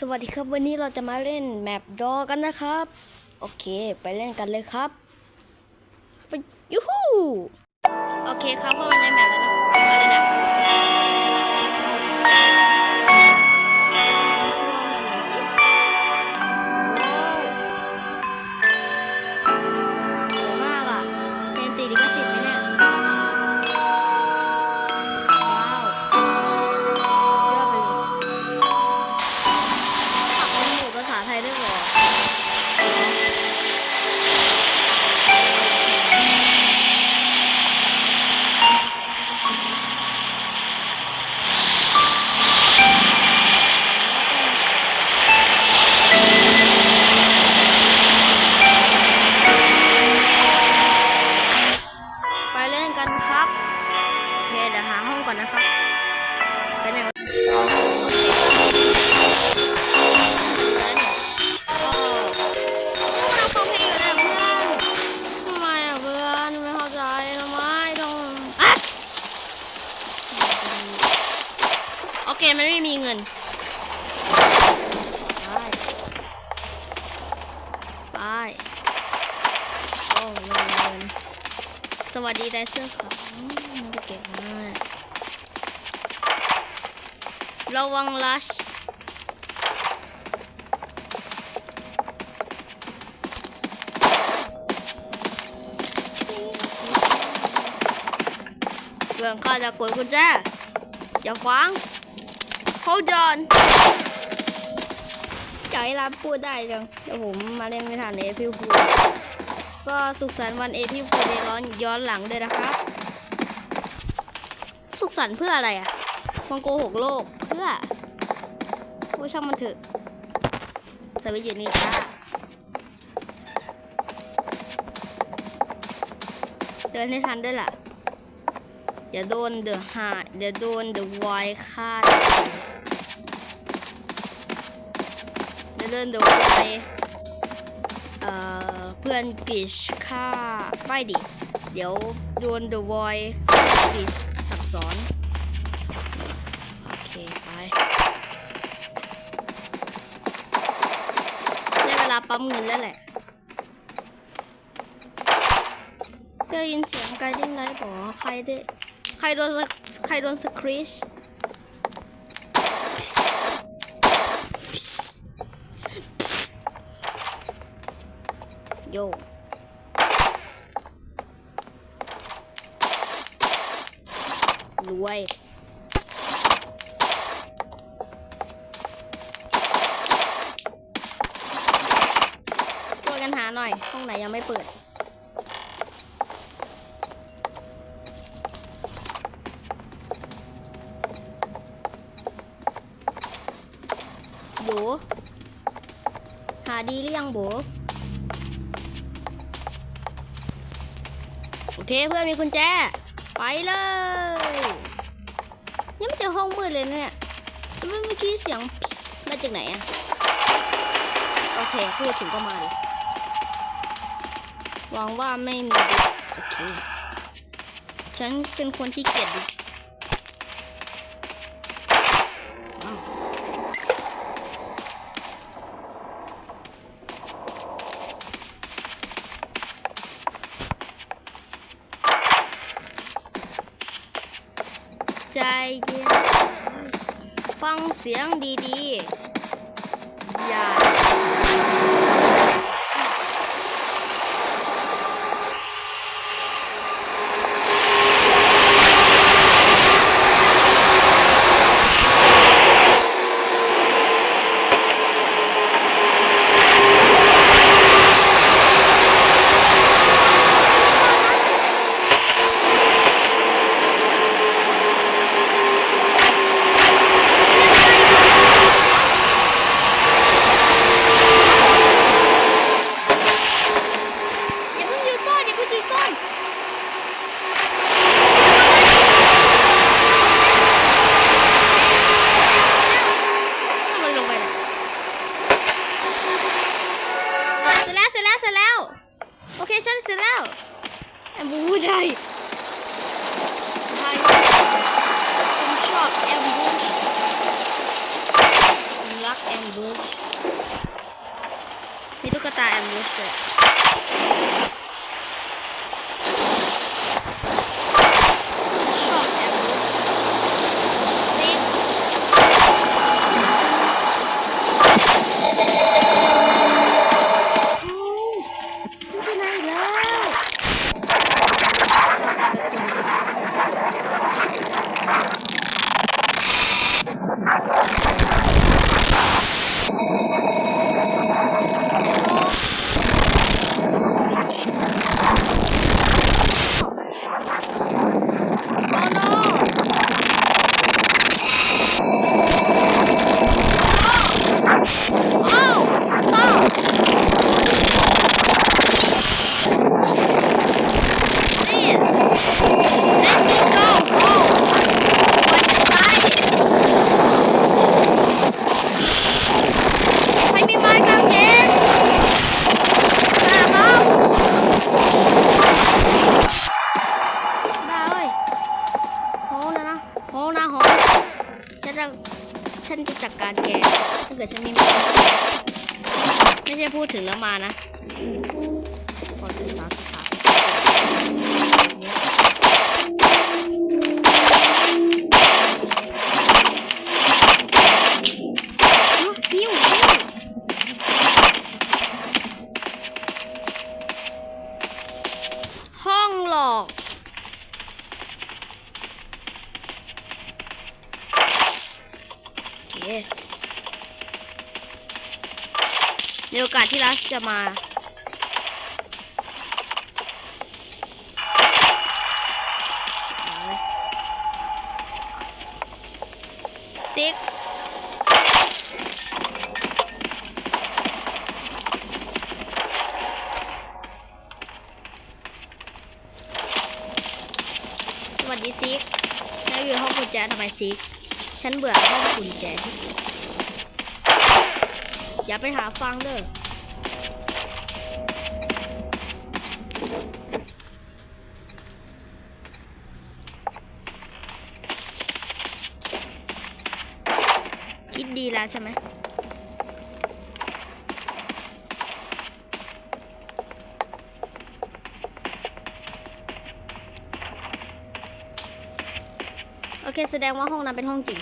สวัสดีครับวันนี้เราจะมาเล่นแมปดอกันนะครับ โอเค ไปเล่นกันเลยครับไปยูฮูโอเคครับเข้ามาในแมปแล้วนะมาเลยนะสิว้าวสวยมากอะเพลงตีลิข โอเคมันไม่มีเงิน ไป ไป โอ้ไม่มีเงิน สวัสดีไดเซอร์ครับมไม่ได้เก็บมากระวังลัชเรื่องข้าจะกดกุญแจอย่าขวาง hold on ใจรับพูดได้จังเดี๋ยวผมมาเล่นไม่ทันเอพิวฟูก็สุขสันต์วันเอพิวฟูดร้อนย้อนหลังด้วยนะครับ สุขสันต์เพื่ออะไรอะมันโกหกโลกเพื่อโอ้ช่างมันเถอะสวิตอยู่นี่จ้าเดินให้ทันด้วยล่ะอย่าโดนเดือหาอย่าโดนเดือะวอยฆ่า ย่าโดนเดวอยเอ่อเพื่อนกิชฆ่าไม่ดิ เดี๋ยวโดนเดอะวอยกิชสับสอนโอเคไปได้เวลาปั๊มเงินแล้วแหละได้ยินเสียงไกด์ดิ้งไลท์บอกใครได้ใครโดนใครโดนสคริช โยรวยช่วยกันหาหน่อย ห้องไหนยังไม่เปิด โบหาดีหรือยังโบ เคเพื่อนมีกุญแจ ไปเลยยังไม่เจอห้องมืดเลยเนี่ยเมื่อกี้เสียงมาจากไหนอะโอเคพูดถึงก็มาเลยหวังว่าไม่มีโอเค ฉันเป็นคนที่เกียดอ้าว ใจ เย็นฟังเสียงดีๆ อย่า มิชั่นเสร็จแล้วแอมบูได้ผมชอบแอมบูผมรักแอมบูมีตุ๊ตาแอมบูด้ลย ในโอกาสที่รัสจะมาซิกสวัสดีซิกแล้วอยู่ห้องกุญแจทำไมซิก ฉันเบื่อห้องกุญแจที่สุด อย่าไปหาฟังเด้อคิดดีแล้วใช่ไหมโอเค แสดงว่าห้องนั้นเป็นห้องจริง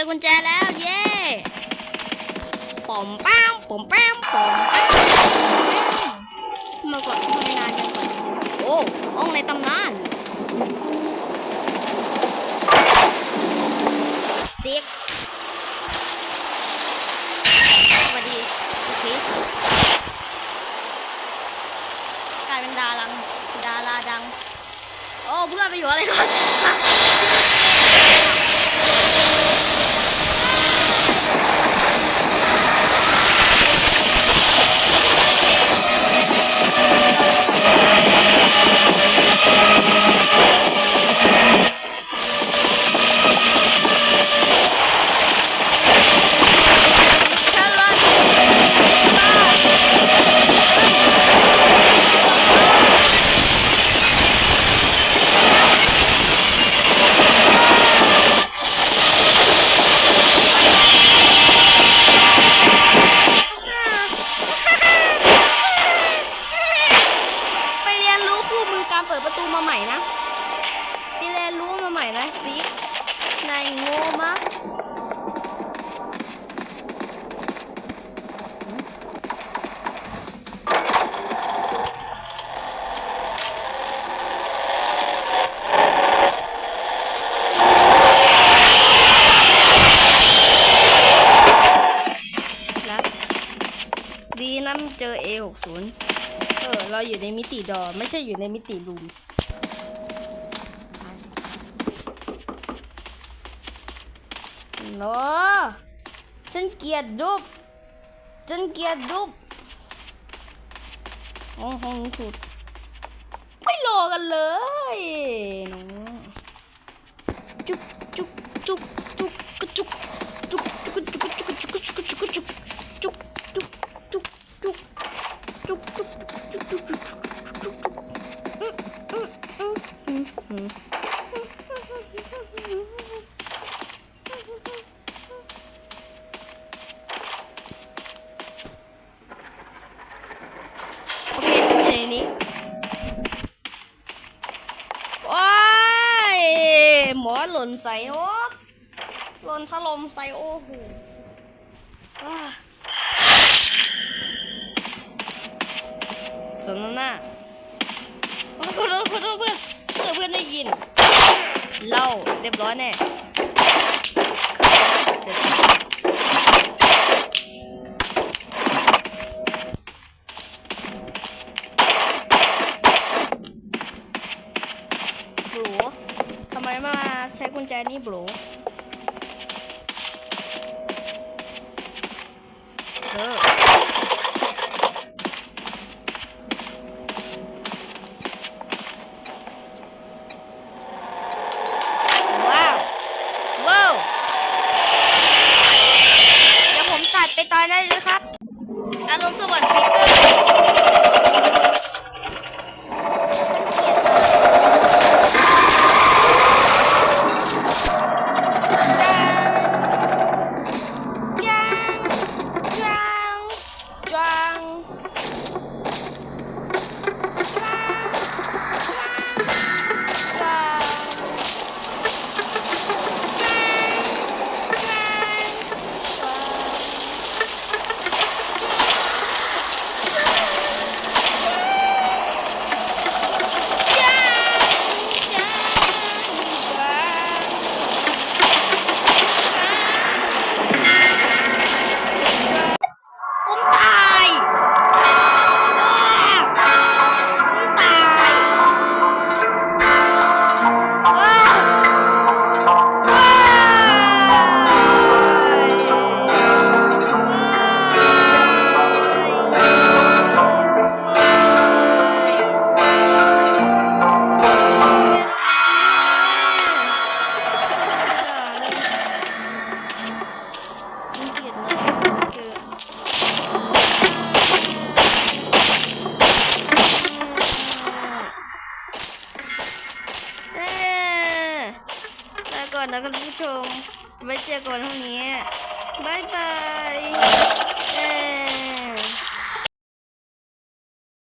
อนเจอกุญแจแล้ว เย้ปอมแป้มปอมแป้มปอมแป้มมาก่อนทำไมนานจังก่อนโอ้ห้องในตำนานซิกสวัสดีคริสกลายเป็นดารังดาราดัง โอ้เพื่อนไปอยู่อะไรก่อน 0เออ เราอยู่ในมิติดอ ไม่ใช่อยู่ในมิติรูมส์โนฉันเกียดรูปฉันเกียดรูปห้องห้องนี้ถูกไม่รอกันเลยนูจุ ใส่โอ้หล่นถล่มใส่โอ้โหอ่าสมน้ำหน้าขอโทษขอโทษเพื่อนเพื่อนเพื่อนได้ยิน เล่าเรียบร้อยแน่เสร็จ ช้กุญแจนี่บลูเออว้าวว้าวเดี๋ยวผมตัดไปตอนนั้นเลยครับอารมณ์สวัสดิ์ฟิก